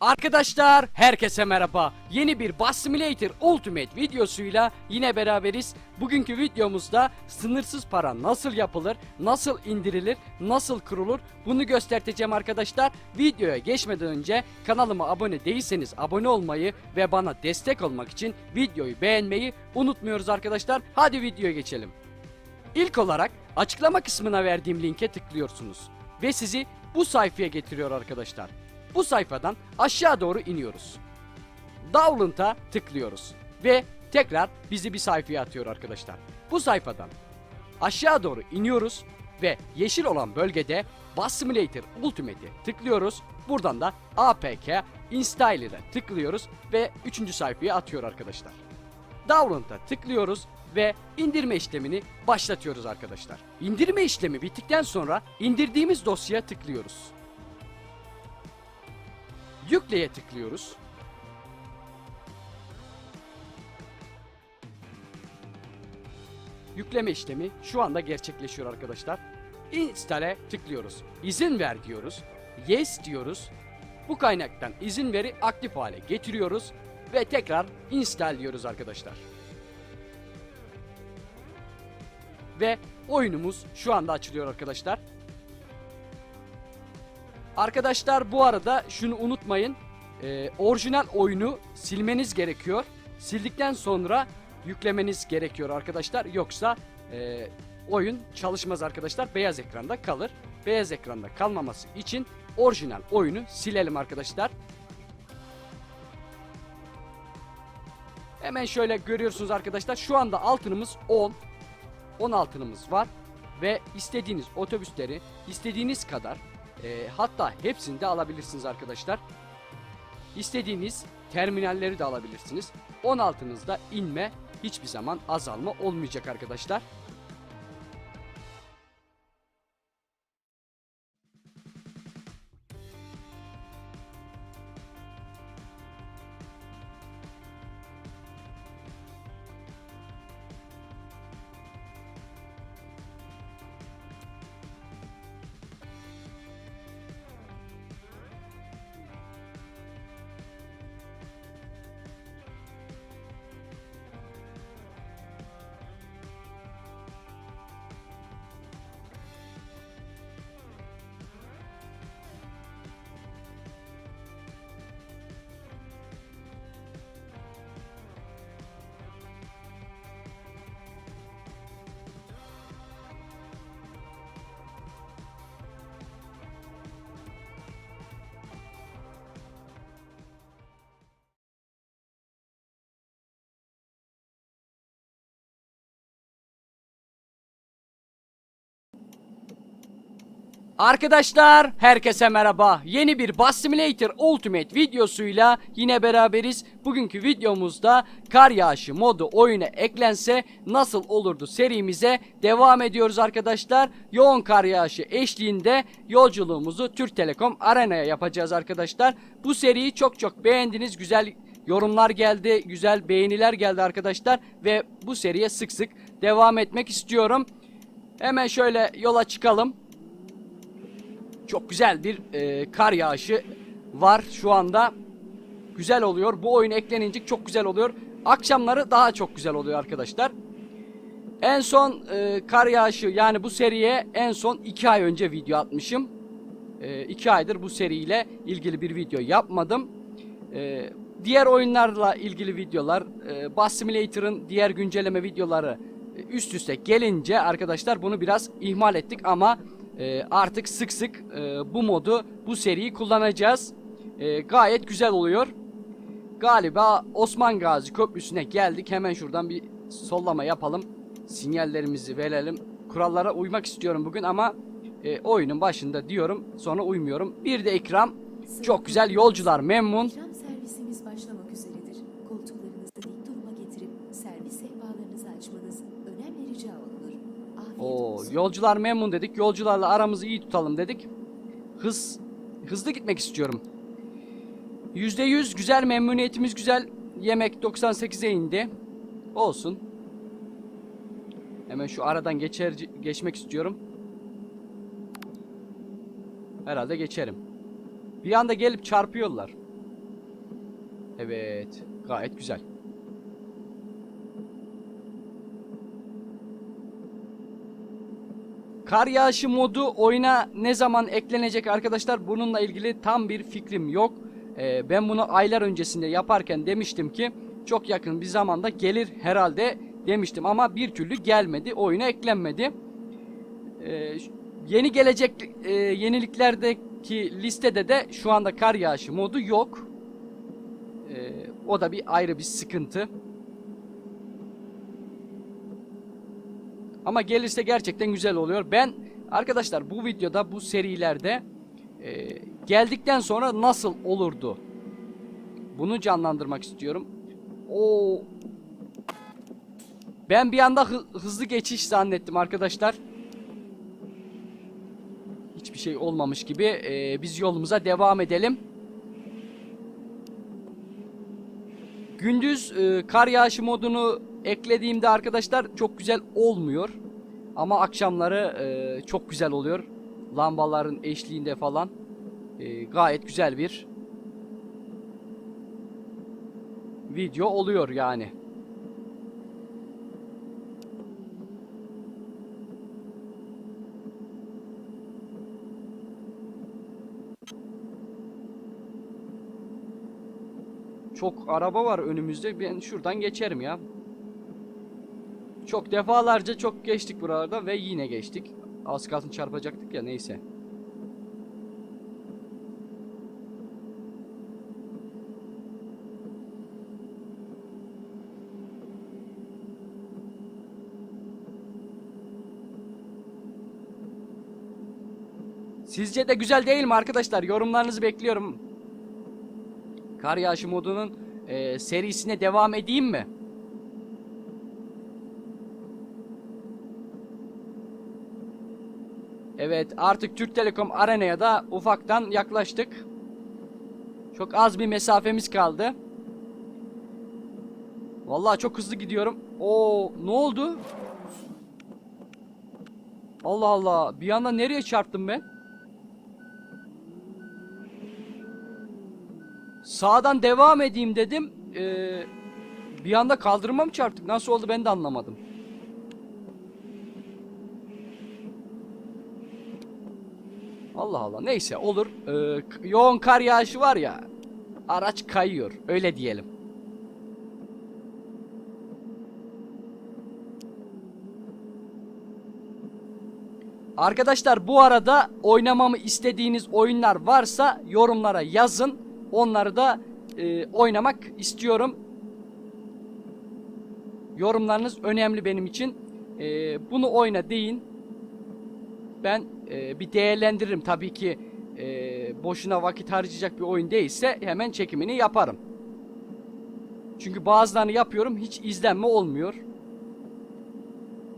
Arkadaşlar herkese merhaba. Yeni bir Bus Simulator Ultimate videosuyla yine beraberiz. Bugünkü videomuzda sınırsız para nasıl yapılır, nasıl indirilir, nasıl kurulur bunu göstereceğim arkadaşlar. Videoya geçmeden önce kanalıma abone değilseniz abone olmayı ve bana destek olmak için videoyu beğenmeyi unutmuyoruz arkadaşlar. Hadi videoya geçelim. İlk olarak açıklama kısmına verdiğim linke tıklıyorsunuz ve sizi bu sayfaya getiriyor arkadaşlar. Bu sayfadan aşağı doğru iniyoruz. Download'a tıklıyoruz ve tekrar bizi bir sayfaya atıyor arkadaşlar. Bu sayfadan aşağı doğru iniyoruz ve yeşil olan bölgede Bus Simulator Ultimate'e tıklıyoruz. Buradan da APK Installer'e tıklıyoruz ve 3. sayfaya atıyor arkadaşlar. Download'a tıklıyoruz ve indirme işlemini başlatıyoruz arkadaşlar. İndirme işlemi bittikten sonra indirdiğimiz dosyaya tıklıyoruz. Yükleye tıklıyoruz. Yükleme işlemi şu anda gerçekleşiyor arkadaşlar. Install'e tıklıyoruz. İzin ver diyoruz. Yes diyoruz. Bu kaynaktan izin veri aktif hale getiriyoruz ve tekrar install diyoruz arkadaşlar. Ve oyunumuz şu anda açılıyor arkadaşlar. Arkadaşlar bu arada şunu unutmayın. Ee, orijinal oyunu silmeniz gerekiyor. Sildikten sonra yüklemeniz gerekiyor arkadaşlar. Yoksa e, oyun çalışmaz arkadaşlar. Beyaz ekranda kalır. Beyaz ekranda kalmaması için orijinal oyunu silelim arkadaşlar. Hemen şöyle görüyorsunuz arkadaşlar. Şu anda altınımız 10. 10 altınımız var. Ve istediğiniz otobüsleri istediğiniz kadar e, hatta hepsini de alabilirsiniz arkadaşlar. İstediğiniz terminalleri de alabilirsiniz. 10 altınızda inme hiçbir zaman azalma olmayacak arkadaşlar. Arkadaşlar herkese merhaba. Yeni bir Bus Simulator Ultimate videosuyla yine beraberiz. Bugünkü videomuzda kar yağışı modu oyuna eklense nasıl olurdu serimize devam ediyoruz arkadaşlar. Yoğun kar yağışı eşliğinde yolculuğumuzu Türk Telekom Arena'ya yapacağız arkadaşlar. Bu seriyi çok çok beğendiniz. Güzel yorumlar geldi, güzel beğeniler geldi arkadaşlar ve bu seriye sık sık devam etmek istiyorum. Hemen şöyle yola çıkalım. Çok güzel bir e, kar yağışı var şu anda. Güzel oluyor. Bu oyun eklenince çok güzel oluyor. Akşamları daha çok güzel oluyor arkadaşlar. En son e, kar yağışı yani bu seriye en son 2 ay önce video atmışım. 2 aydır bu seriyle ilgili bir video yapmadım. E, diğer oyunlarla ilgili videolar, e, Bus Simulator'ın diğer güncelleme videoları e, üst üste gelince arkadaşlar bunu biraz ihmal ettik ama e, artık sık sık e, bu modu, bu seriyi kullanacağız. E, gayet güzel oluyor. Galiba Osman Gazi Köprüsü'ne geldik. Hemen şuradan bir sollama yapalım. Sinyallerimizi verelim. Kurallara uymak istiyorum bugün ama e, oyunun başında diyorum sonra uymuyorum. Bir de ikram. Çok güzel yolcular memnun. Oo, yolcular memnun dedik. Yolcularla aramızı iyi tutalım dedik. Hız hızlı gitmek istiyorum. %100 güzel memnuniyetimiz güzel. Yemek 98'e indi. Olsun. Hemen şu aradan geçer geçmek istiyorum. Herhalde geçerim. Bir anda gelip çarpıyorlar. Evet. Gayet güzel. Kar yağışı modu oyuna ne zaman eklenecek arkadaşlar? Bununla ilgili tam bir fikrim yok. Ee, ben bunu aylar öncesinde yaparken demiştim ki çok yakın bir zamanda gelir herhalde demiştim ama bir türlü gelmedi. Oyuna eklenmedi. Ee, yeni gelecek e, yeniliklerdeki listede de şu anda kar yağışı modu yok. Ee, o da bir ayrı bir sıkıntı. Ama gelirse gerçekten güzel oluyor. Ben arkadaşlar bu videoda bu serilerde e, geldikten sonra nasıl olurdu? Bunu canlandırmak istiyorum. O Ben bir anda hı- hızlı geçiş zannettim arkadaşlar. Hiçbir şey olmamış gibi e, biz yolumuza devam edelim. Gündüz e, kar yağışı modunu eklediğimde arkadaşlar çok güzel olmuyor. Ama akşamları e, çok güzel oluyor. Lambaların eşliğinde falan. E, gayet güzel bir video oluyor yani. Çok araba var önümüzde. Ben şuradan geçerim ya. Çok defalarca çok geçtik buralarda ve yine geçtik. Az kalsın çarpacaktık ya neyse. Sizce de güzel değil mi arkadaşlar? Yorumlarınızı bekliyorum. Kar yağışı modunun e, serisine devam edeyim mi? Evet artık Türk Telekom Arena'ya da ufaktan yaklaştık. Çok az bir mesafemiz kaldı. Vallahi çok hızlı gidiyorum. Oo ne oldu? Allah Allah bir anda nereye çarptım ben? Sağdan devam edeyim dedim. Ee, bir anda kaldırıma mı çarptık? Nasıl oldu ben de anlamadım. Allah Allah. Neyse olur. Ee, yoğun kar yağışı var ya. Araç kayıyor. Öyle diyelim. Arkadaşlar bu arada oynamamı istediğiniz oyunlar varsa yorumlara yazın. Onları da e, oynamak istiyorum. Yorumlarınız önemli benim için. E, bunu oyna deyin. Ben e, bir değerlendiririm. Tabii ki e, boşuna vakit harcayacak bir oyun değilse hemen çekimini yaparım. Çünkü bazılarını yapıyorum hiç izlenme olmuyor.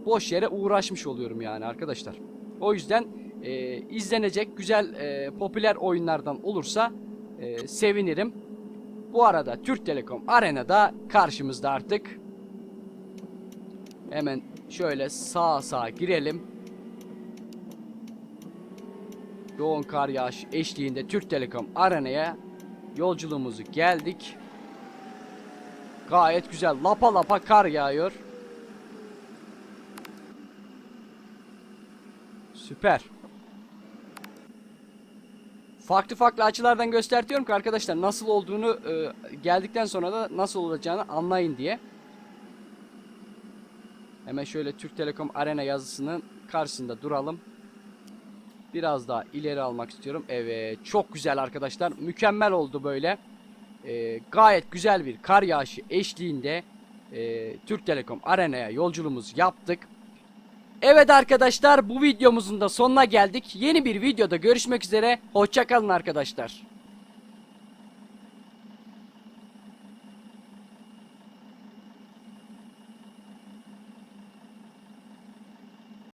Boş yere uğraşmış oluyorum yani arkadaşlar. O yüzden e, izlenecek güzel e, popüler oyunlardan olursa e, sevinirim. Bu arada Türk Telekom Arena'da karşımızda artık. Hemen şöyle sağa sağa girelim. Yoğun kar yağış eşliğinde Türk Telekom Arena'ya yolculuğumuzu geldik. Gayet güzel lapa lapa kar yağıyor. Süper. Farklı farklı açılardan göstertiyorum ki arkadaşlar nasıl olduğunu e, geldikten sonra da nasıl olacağını anlayın diye. Hemen şöyle Türk Telekom Arena yazısının karşısında duralım. Biraz daha ileri almak istiyorum. Evet çok güzel arkadaşlar. Mükemmel oldu böyle. E, gayet güzel bir kar yağışı eşliğinde e, Türk Telekom Arena'ya yolculuğumuz yaptık. Evet arkadaşlar bu videomuzun da sonuna geldik. Yeni bir videoda görüşmek üzere. Hoşçakalın arkadaşlar.